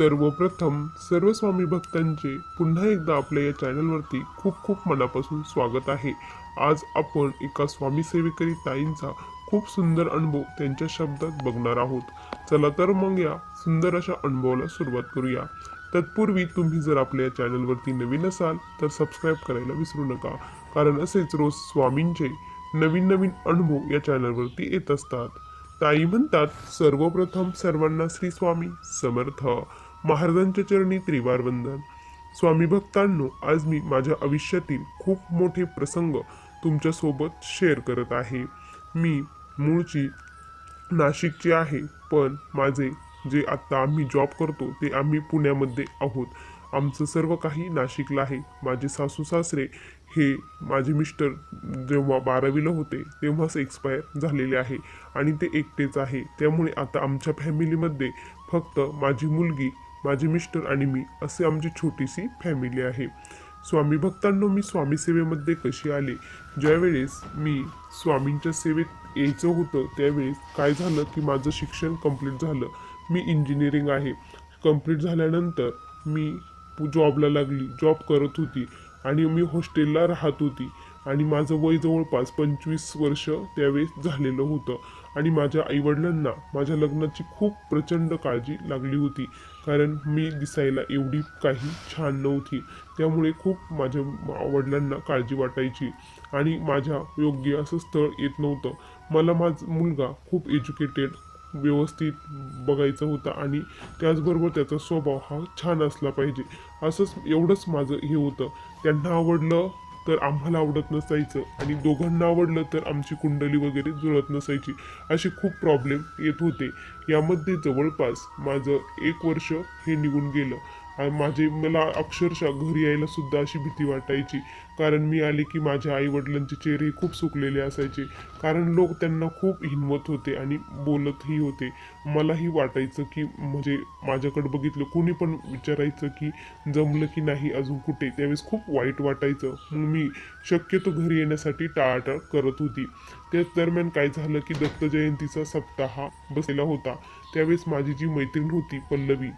सर्वप्रथम सर्व स्वामी भक्तांचे पुन्हा एकदा आपल्या या चॅनलवरती खूप खूप मनापासून स्वागत आहे. आज आपण एका स्वामी सेवेकरी ताईंचा खूप सुंदर अनुभव त्यांच्या शब्दात बघणार आहोत. चला तर मग या सुंदर अशा अनुभवाला सुरुवात करूया. तत्पूर्वी तुम्ही जर आपल्या या चॅनलवरती नवीन असाल तर सबस्क्राईब करायला विसरू नका. कारण असेच रोज स्वामींचे नवीन नवीन अनुभव या चॅनलवरती येत असतात. ताई म्हणतात सर्वप्रथम सर्वांना श्री स्वामी समर्थ. महाराजांच्या चरणी त्रिवार वंदन स्वामी भक्तांनो आज मी माझ्या आयुष्यातील खूप मोठे प्रसंग तुमच्यासोबत शेअर करत आहे. मी मूळची नाशिकची आहे पण माझे जे आत्ता आम्ही जॉब करतो ते आम्ही पुण्यामध्ये आहोत. आमचं सर्व काही नाशिकला आहे. माझे सासू सासरे हे माझे मिस्टर जेव्हा बारावीला होते तेव्हाच एक्सपायर झालेले आहे आणि ते एकटेच आहे. त्यामुळे आता आमच्या फॅमिलीमध्ये फक्त माझी मुलगी माझे मिस्टर आणि मी असे आमची छोटीशी फॅमिली आहे. स्वामी भक्तांनो मी स्वामी सेवेमध्ये कशी आले? ज्यावेळेस मी स्वामींच्या सेवेत यायचं होतं त्यावेळेस काय झालं की माझं शिक्षण कंप्लीट झालं. मी इंजिनिअरिंग आहे. कंप्लीट झाल्यानंतर मी जॉबला लागली. जॉब करत होती आणि मी हॉस्टेलला राहत होती. आणि माझं वय जवळपास पंचवीस वर्ष त्यावेळेस झालेलं होतं. आणि माझ्या आईवडिलांना माझ्या लग्नाची खूप प्रचंड काळजी लागली होती. कारण मी दिसायला एवढी काही छान नव्हती. त्यामुळे खूप माझ्या वडिलांना काळजी वाटायची आणि माझ्या योग्य असं स्थळ येत नव्हतं. मला माझा मुलगा खूप एज्युकेटेड व्यवस्थित बघायचा होता आणि त्याचबरोबर त्याचा स्वभाव हा छान असला पाहिजे. असंच एवढंच माझं हे होतं. त्यांना आवडलं तर आम्हाला आवडत नसायचं आणि दोघांना आवडलं तर आमची कुंडली वगैरे जुळत नसायची. असे खूप प्रॉब्लेम येत होते. यामध्ये जवळपास माझं एक वर्ष हे निघून गेलं. आणि माझे मला अक्षरशः घरी यायला सुद्धा अशी भीती वाटायची. कारण मी आले की माझ्या आईवडिलांचे चेहरे खूप सुकलेले असायचे. कारण लोक त्यांना खूप हिनवत होते आणि बोलतही होते. मलाही वाटायचं की म्हणजे माझ्याकडे बघितलं कोणी पण विचारायचं की जमलं की नाही अजून कुठे त्यावेळेस खूप वाईट वाटायचं. मग मी शक्यतो घरी येण्यासाठी टाळाटाळ करत होती. त्याच दरम्यान काय झालं की दत्त जयंतीचा सप्ताह बसलेला होता. त्यावेळेस माझी जी मैत्रीण होती पल्लवी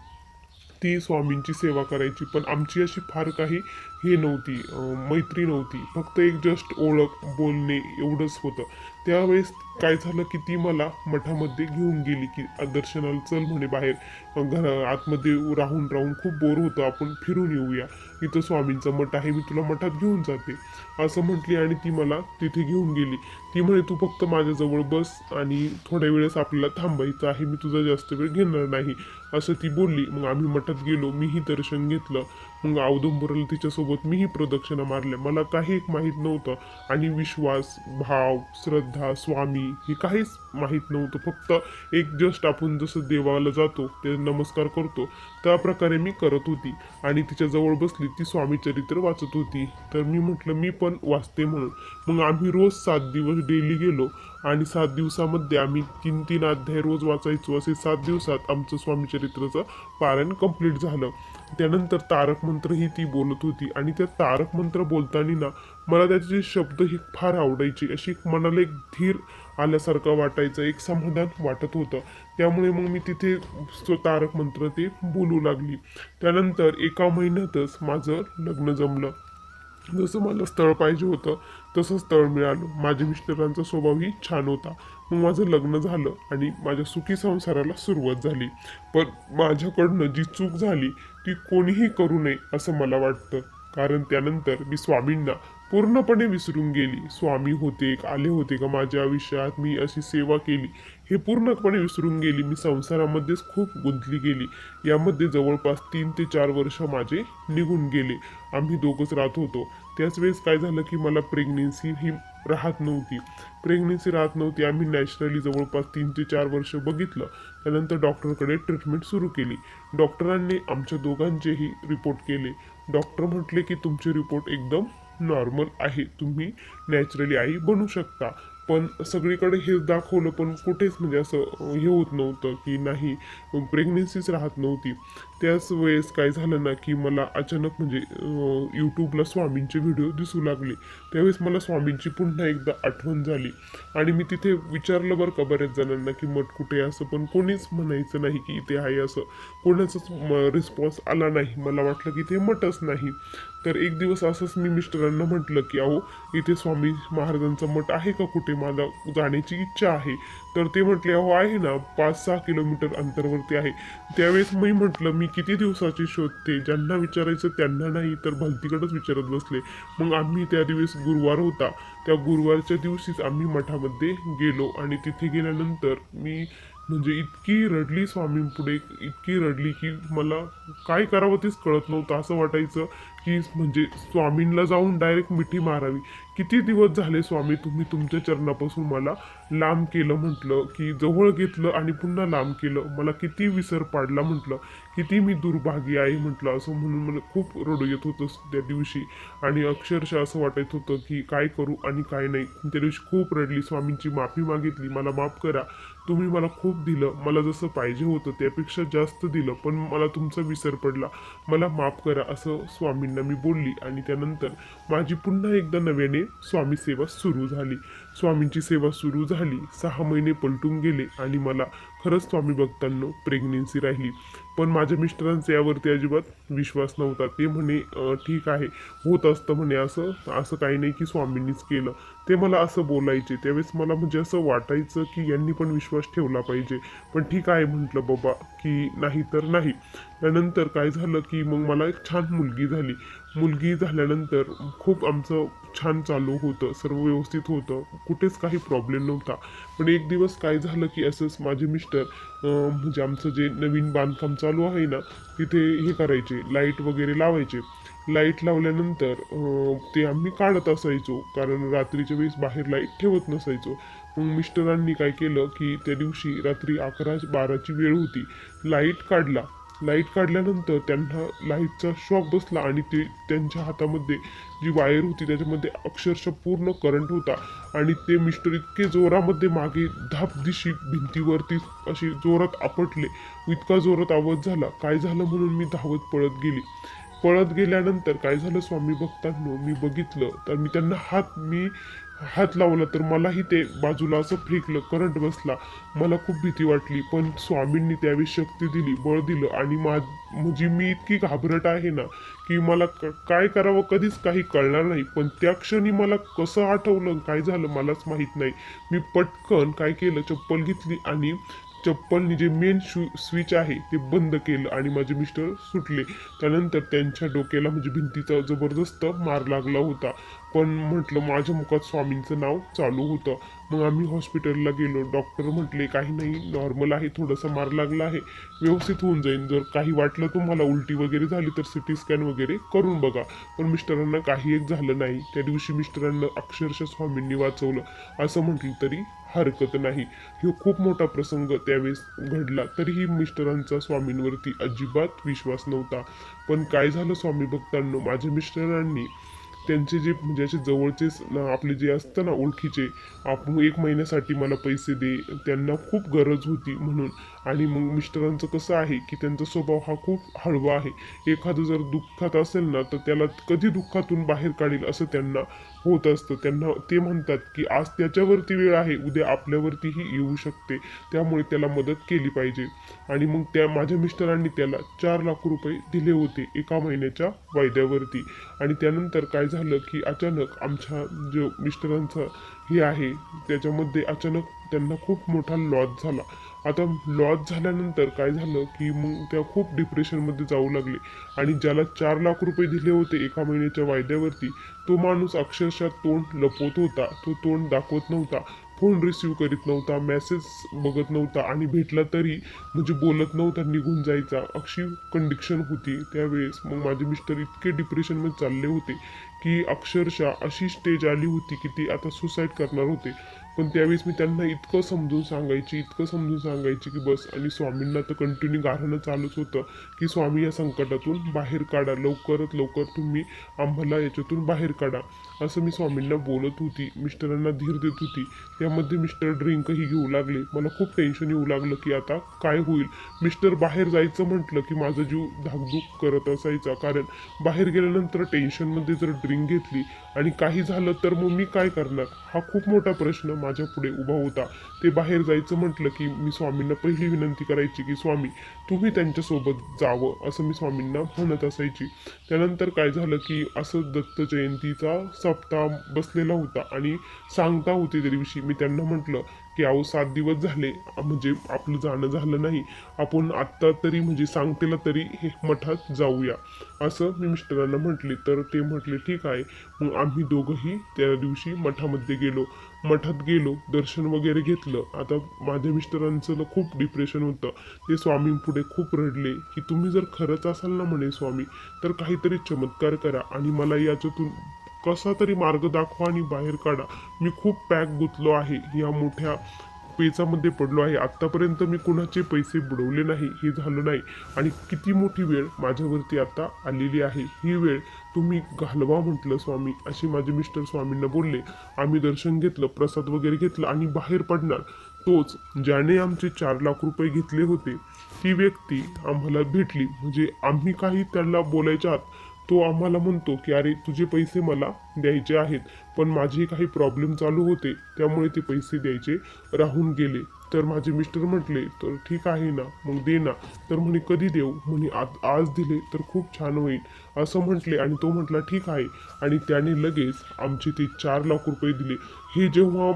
ती स्वामींची सेवा करायची. पण आमची अशी फार काही हे नव्हती मैत्री नव्हती. फक्त एक जस्ट ओळख बोलणे एवढंच होतं. त्यावेळेस काय झालं की ती मला मठामध्ये घेऊन गेली की दर्शनाला चल म्हणे बाहेर. घरा घर आतमध्ये राहून राहून खूप बोर होतं. आपण फिरून येऊया. इथं स्वामींचा मठ आहे मी तुला मठात घेऊन जाते. असं म्हटली आणि ती मला तिथे घेऊन गेली. ती म्हणे तू फक्त माझ्याजवळ बस आणि थोड्या वेळेस आपल्याला थांबायचं आहे. मी तुझा जास्त वेळ घेणार नाही. असं ती बोलली. मग आम्ही मठात गेलो. मीही दर्शन घेतलं. मग औदुंबरला तिच्यासोबत मीही प्रदक्षिणा मारल्या. मला काही एक माहीत नव्हतं. आणि विश्वास भाव श्रद्धा स्वामी हे काहीच माहीत नव्हतं. फक्त एक जस्ट आपण जसं देवाला जातो ते नमस्कार करतो. त्या प्रकारे मी करत होती. आणि तिच्याजवळ बसली ती स्वामी चरित्र वाचत होती. तर मी म्हटलं मी पण वाचते म्हणून. मग आम्ही रोज सात दिवस डेली गेलो. आणि सात दिवसामध्ये आम्ही तीन तीन अध्याय रोज वाचायचो. असे सात दिवसात आमचं स्वामी चरित्राचं पारायण कंप्लीट झालं. त्यानंतर तारक मंत्र ही ती बोलत होती. आणि त्या तारक मंत्र बोलताना ना मला त्याचे शब्द ही फार आवडायचे. अशी एक मनाला एक धीर आल्यासारखं वाटायचं एक समाधान वाटत होतं. त्यामुळे मग मी तिथे तारक मंत्र ते बोलू लागली. त्यानंतर एका महिन्यातच माझं लग्न जमलं. जसं मला स्थळ पाहिजे होतं तसं स्थळ मिळालं. माझ्या मिस्टरांचा स्वभावही छान होता. मग माझं लग्न झालं आणि माझ्या सुखी संसाराला सुरुवात झाली. पण माझ्याकडनं जी चूक झाली ती कोणीही करू नये असं मला वाटतं. कारण त्यानंतर मी स्वामींना पूर्णपणे विसरून गेली. स्वामी होते आले होते का माझ्या आयुष्यात मी अशी सेवा केली. हे पूर्णपणे विसरून गेली. मी संसारामध्येच खूप गुंतली गेली. यामध्ये जवळपास तीन ते चार वर्ष माझे निघून गेले. आम्ही दोघंच राहत होतो. त्याच वेळेस काय झालं की मला प्रेग्नेन्सी ही राहत नव्हती. प्रेग्नेन्सी राहत नव्हती. आम्ही नॅचरली जवळपास तीन ते चार वर्ष बघितलं. त्यानंतर डॉक्टरकडे ट्रीटमेंट सुरू केली. डॉक्टरांनी आमच्या दोघांचेही रिपोर्ट केले. डॉक्टर म्हटले की तुमचे रिपोर्ट एकदम नॉर्मल आहे. तुम्ही नॅचरली आई बनू शकता. पण सगळीकडे हेच दाखवलं पण कुठेच म्हणजे असं हे होत नव्हतं की नाही प्रेग्नेन्सीच राहत नव्हती. त्याच वेळेस काय झालं ना की मला अचानक म्हणजे यूट्यूबला स्वामींचे व्हिडिओ दिसू लागले. त्यावेळेस मला स्वामींची पुन्हा एकदा आठवण झाली. आणि मी तिथे विचारलं बरं का बऱ्याच जणांना की मठ कुठे आहे असं पण कोणीच म्हणायचं नाही की इथे आहे असं. कोणाचाच रिस्पॉन्स आला नाही. मला वाटलं की ते मठच नाही. तर एक दिवस असंच मी मिस्टरांना म्हटलं की अहो इथे स्वामी महाराजांचा मठ आहे का कुठे? मला जाण्याची इच्छा आहे. तर ते म्हटले अहो आहे ना. पाच सहा किलोमीटर अंतरवरती आहे. त्यावेळेस मी म्हटलं मी किती दिवसाची शोधते ज्यांना विचारायचं त्यांना नाही तर भलतीकडंच विचारत बसले. मग आम्ही त्या दिवस गुरुवार होता. त्या गुरुवारच्या दिवशीच आम्ही मठामध्ये गेलो आणि तिथे गेल्यानंतर मी म्हणजे इतकी रडली स्वामींपुढे इतकी रडली की मला काय करावं तेच कळत नव्हतं. असं वाटायचं की म्हणजे स्वामींना जाऊन डायरेक्ट मिठी मारावी. किती दिवस झाले स्वामी तुम्ही तुमच्या चरणापासून मला लांब केलं म्हटलं की जवळ घेतलं आणि पुन्हा लांब केलं? मला किती विसर पाडला म्हटलं किती मी दुर्भागी आहे म्हटलं असं म्हणून मला खूप रडू येत होतं त्या दिवशी. आणि अक्षरशः असं वाटत होतं की काय करू आणि काय नाही. त्या दिवशी खूप रडली स्वामींची माफी मागितली मला माफ करा. तुम्ही मला खूप दिलं मला जसं पाहिजे होतं त्यापेक्षा जास्त दिलं पण मला तुमचा विसर पडला. मला माफ करा असं स्वामींनी मी बोलली आणि त्यानंतर माझी पुन्हा एकदा नव्याने स्वामी सेवा सुरू झाली. स्वामींची सेवा सुरू झाली. सहा महिने पलटून गेले आणि मला खरंच स्वामी भक्तांनो प्रेग्नेन्सी राहिली. पण माझ्या मिस्टरांचा यावरती अजिबात विश्वास नव्हता. ते म्हणे ठीक आहे होत असतं म्हणे असं. असं काही नाही की स्वामींनीच केलं. ते मला असं बोलायचे. त्यावेळेस मला म्हणजे असं वाटायचं की यांनी पण विश्वास ठेवला पाहिजे. पण ठीक आहे म्हटलं बाबा की नाही तर नाही. त्यानंतर काय झालं की मग मला एक छान मुलगी झाली. मुलगी झाल्यानंतर खूप आमचं छान चालू होतं सर्व व्यवस्थित होतं. कुठेच काही प्रॉब्लेम नव्हता. पण एक दिवस काय झालं की असंच माझे मिस्टर म्हणजे आमचं जे नवीन बांधकाम चालू आहे ना तिथे हे करायचे लाइट वगैरे लावायचे. लाइट लावल्यानंतर ते आम्ही काढत असायचो कारण रात्रीच्या वेळेस बाहेर लाइट ठेवत नसायचो. मग मिस्टरांनी काय केलं की त्या दिवशी रात्री अकरा बाराची वेळ होती लाइट काढला. लाइट काढल्यानंतर त्यांना लाईटचा शॉक बसला आणि ते त्यांच्या हातामध्ये जी वायर होती त्याच्यामध्ये अक्षरशः पूर्ण करंट होता. आणि ते मिस्टर इतके जोरामध्ये मागे धापदिशी भिंतीवरती अशी जोरात आपटले. इतका जोरात आवाज झाला. काय झालं म्हणून मी धावत पळत गेली. पळत गेल्यानंतर काय झालं स्वामी भक्तांनो? मी बघितलं. तर मी त्यांना हात मी हात लावला तर मलाही ते बाजूला असं फेकलं करंट बसला. मला खूप भीती वाटली पण स्वामींनी त्यावेळी शक्ती दिली बळ दिलं आणि मा म्हणजे मी इतकी घाबरट आहे ना की मला काय करावं कधीच काही कळणार नाही. पण त्या क्षणी मला कसं आठवलं काय झालं मलाच माहीत नाही. मी पटकन काय केलं चप्पल घेतली आणि चप्पलनी जे मेन शू स्विच आहे ते बंद केलं आणि माझे मिस्टर सुटले. त्यानंतर त्यांच्या डोक्याला म्हणजे भिंतीचा जबरदस्त मार लागला होता. पण म्हटलं माझ्या मुखात स्वामींचं नाव चालू होतं. मग आम्ही हॉस्पिटलला गेलो. डॉक्टर म्हटले काही नाही नॉर्मल आहे थोडासा मार लागला आहे. व्यवस्थित होऊन जाईल जर काही वाटलं तुम्हाला उलटी वगैरे झाली तर सिटी स्कॅन वगैरे करून बघा. पण मिस्टरांना काही एक झालं नाही. त्या दिवशी मिस्टरांना अक्षरशः स्वामींनी वाचवलं. असं म्हटलं तरी हरकत नाही. हे खूप मोठा प्रसंग त्यावेळेस घडला. तरीही मिस्टरांचा स्वामींवरती अजिबात विश्वास नव्हता. पण काय झालं स्वामी भक्तांनो? माझ्या मिस्टरांनी त्यांचे जे म्हणजे असे जवळचे आपले जे असतं ना ओळखीचे आपण एक महिन्यासाठी मला पैसे दे त्यांना खूप गरज होती म्हणून. आणि मग मिस्टरांचं कसं आहे की त्यांचा स्वभाव हा खूप हळवा आहे. एखादं जर दुःखात असेल ना तर त्याला कधी दुःखातून बाहेर काढेल असं त्यांना होत असतं. त्यांना ते म्हणतात की आज त्याच्यावरती वेळ आहे. उद्या आपल्यावरतीही येऊ शकते. त्यामुळे त्याला मदत केली पाहिजे. आणि मग त्या माझ्या मिस्टरांनी त्याला चार लाख रुपये दिले होते एका महिन्याच्या वायद्यावरती. आणि त्यानंतर काय झालं की अचानक आमच्या जो मिस्टरांचा हे आहे त्याच्यामध्ये अचानक त्यांना खूप मोठा लॉस झाला. आता लॉस झाल्यानंतर काय झालं की मग त्या खूप डिप्रेशनमध्ये जाऊ लागले. आणि ज्याला चार लाख रुपये दिले होते एका महिन्याच्या वायद्यावरती तो माणूस अक्षरशः तोंड लपवत होता. तो तोंड दाखवत नव्हता. फोन रिसीव करीत नव्हता. मेसेज बघत नव्हता. आणि भेटला तरी म्हणजे बोलत नव्हता. निघून जायचा. अशी कंडिक्शन होती त्यावेळेस. मग माझे मिस्टर इतके डिप्रेशनमध्ये चालले होते की अक्षरशः अशी स्टेज आली होती की ते आता सुसाईड करणार होते. पण त्यावेळेस मी त्यांना इतकं समजून सांगायची इतकं समजून सांगायची की बस आणि स्वामींना तर कंटिन्यू गारणं चालूच होतं की स्वामी या संकटातून बाहेर काढा. लवकरात लवकर तुम्ही आम्हाला याच्यातून बाहेर काढा. असं मी स्वामींना बोलत होती मिस्टरांना धीर देत होती. त्यामध्ये मिस्टर ड्रिंकही घेऊ लागले. मला खूप टेन्शन येऊ लागलं की आता काय होईल? मिस्टर बाहेर जायचं म्हटलं की माझा जीव धाकधूक करत असायचा. कारण बाहेर गेल्यानंतर टेन्शनमध्ये जर ड्रिंक घेतली आणि काही झालं तर मग मी काय करणार? हा खूप मोठा प्रश्न माझ्या पुढे उभा होता. ते बाहेर जायचं म्हटलं की मी स्वामींना पहिली विनंती करायची की स्वामी तुम्ही त्यांच्यासोबत जावं असं मी स्वामींना म्हणत असायची. त्यानंतर काय झालं की असं दत्त जयंतीचा हप्ता बसलेला होता आणि सांगता होते त्या दिवशी. मी त्यांना म्हटलं की अहो सात दिवस झाले म्हणजे आपलं जाणं झालं नाही. आपण आत्ता तरी म्हणजे सांगतेला तरी हे मठात जाऊया. असं मी मिस्टरांना म्हटले. तर ते म्हटले ठीक आहे. मग आम्ही दोघंही त्या दिवशी मठामध्ये गेलो. मठात गेलो दर्शन वगैरे घेतलं. आता माझ्या मिस्टरांचं खूप डिप्रेशन होतं. ते स्वामींपुढे खूप रडले की तुम्ही जर खरंच असाल ना म्हणे स्वामी तर काहीतरी चमत्कार करा आणि मला याच्यातून कसा तरी मार्ग दाखवा आणि बाहेर काढा. मी खूप पॅक गुंतलो आहे. या मोठ्या पेचामध्ये पडलो आहे. आत्तापर्यंत मी कुणाचे पैसे बुडवले नाही. हे झालं नाही. आणि किती मोठी वेळ माझ्यावरती आता आलेली आहे. ही वेळ तुम्ही घालवा म्हटलं स्वामी. असे माझे मिस्टर स्वामींना बोलले. आम्ही दर्शन घेतलं प्रसाद वगैरे घेतला आणि बाहेर पडणार. तोच ज्याने आमचे चार लाख रुपये घेतले होते ती व्यक्ती आम्हाला भेटली. म्हणजे आम्ही काही त्याला बोलायच्या आत तो आम्हाला म्हणतो की अरे तुझे पैसे मला द्यायचे आहेत पण माझे काही प्रॉब्लेम चालू होते त्यामुळे ते पैसे द्यायचे राहून गेले. तर माझे मिस्टर म्हटले तर ठीक आहे ना मग दे ना. तर म्हणे कधी देऊ? म्हणे आज आज दिले तर खूप छान होईल. असं म्हटले आणि तो म्हटला ठीक आहे. आणि त्याने लगेच आमचे ते चार लाख रुपये दिले. हे जेव्हा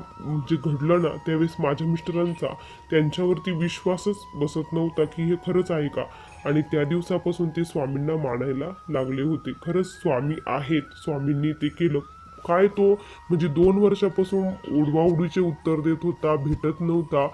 जे घडलं ना त्यावेळेस माझ्या मिस्टरांचा त्यांच्यावरती विश्वासच बसत नव्हता की हे खरंच आहे का? आणि त्या दिवसापासून ते स्वामींना मानायला लागले होते. खरंच स्वामी आहेत. स्वामींनी ते केलं. काय तो? म्हणजे दोन वर्षापासून उडवाउडीचे उत्तर देत होता भेटत नव्हता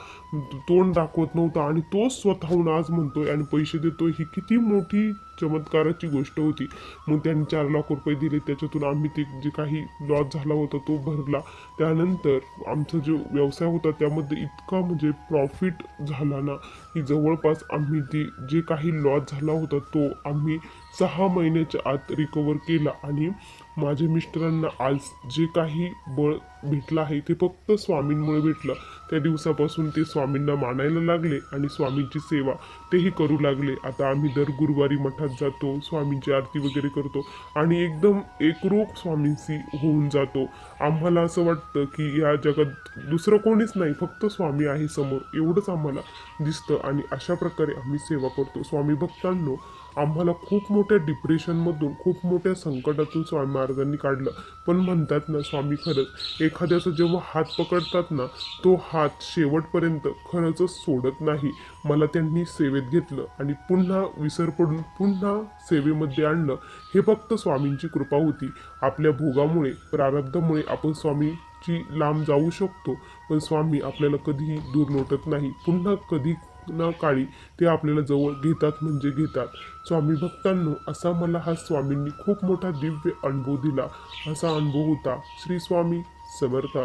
तोंड दाखवत नव्हता आणि तोच स्वतःहून आज म्हणतोय आणि पैसे देतोय ही किती मोठी चमत्काराची गोष्ट होती. मग त्यांनी चार लाख रुपये दिले त्याच्यातून आम्ही ते जे काही लॉस झाला होता तो भरला. त्यानंतर आमचा जो व्यवसाय होता त्यामध्ये इतका म्हणजे प्रॉफिट झाला ना की जवळपास आम्ही ते जे काही लॉस झाला होता तो आम्ही सहा महिन्याच्या आत रिकवर केला आणि माझ्या मिस्टरांना आज जे काही बळ भेटलं आहे ते फक्त स्वामींमुळे भेटलं. त्या दिवसापासून ते स्वामींना मानायला लागले आणि स्वामींची सेवा तेही करू लागले. आता आम्ही दर गुरुवारी मठात जातो स्वामींची आरती वगैरे करतो आणि एकदम एकरूप स्वामींशी होऊन जातो. आम्हाला असं वाटतं की या जगात दुसरं कोणीच नाही फक्त स्वामी आहे समोर. एवढंच आम्हाला दिसतं आणि अशा प्रकारे आम्ही सेवा करतो. स्वामी भक्तांनो आम्हाला खूप मोठ्या डिप्रेशनमधून खूप मोठ्या संकटातून स्वामी महाराजांनी काढलं. पण म्हणतात ना स्वामी खरंच एखाद्याचा जेव्हा हात पकडतात ना तो हात शेवटपर्यंत खरंच सोडत नाही. मला त्यांनी सेवेत घेतलं आणि पुन्हा विसर पडून पुन्हा सेवेमध्ये आणलं. हे फक्त स्वामींची कृपा होती. आपल्या भोगामुळे प्रारब्धामुळे आपण स्वामीची लांब जाऊ शकतो. पण स्वामी आपल्याला कधीही दूर लोटत नाही. पुन्हा कधी ना काळी ते आपल्याला जवळ घेतात म्हणजे घेतात. स्वामी भक्तांनो असा मला हा स्वामींनी खूप मोठा दिव्य अनुभव दिला. असा अनुभव होता श्री स्वामी समर्थ.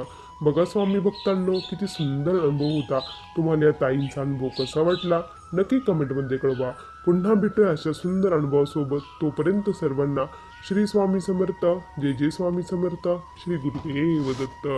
बघा स्वामी भक्तांनो किती सुंदर अनुभव होता. तुम्हाला या ताईंचा अनुभव कसा वाटला? नक्की कमेंटमध्ये कळवा. पुन्हा भेटूया अशा सुंदर अनुभवासोबत. तोपर्यंत सर्वांना श्री स्वामी समर्थ जय जय स्वामी समर्थ श्री गुरुदेव दत्त.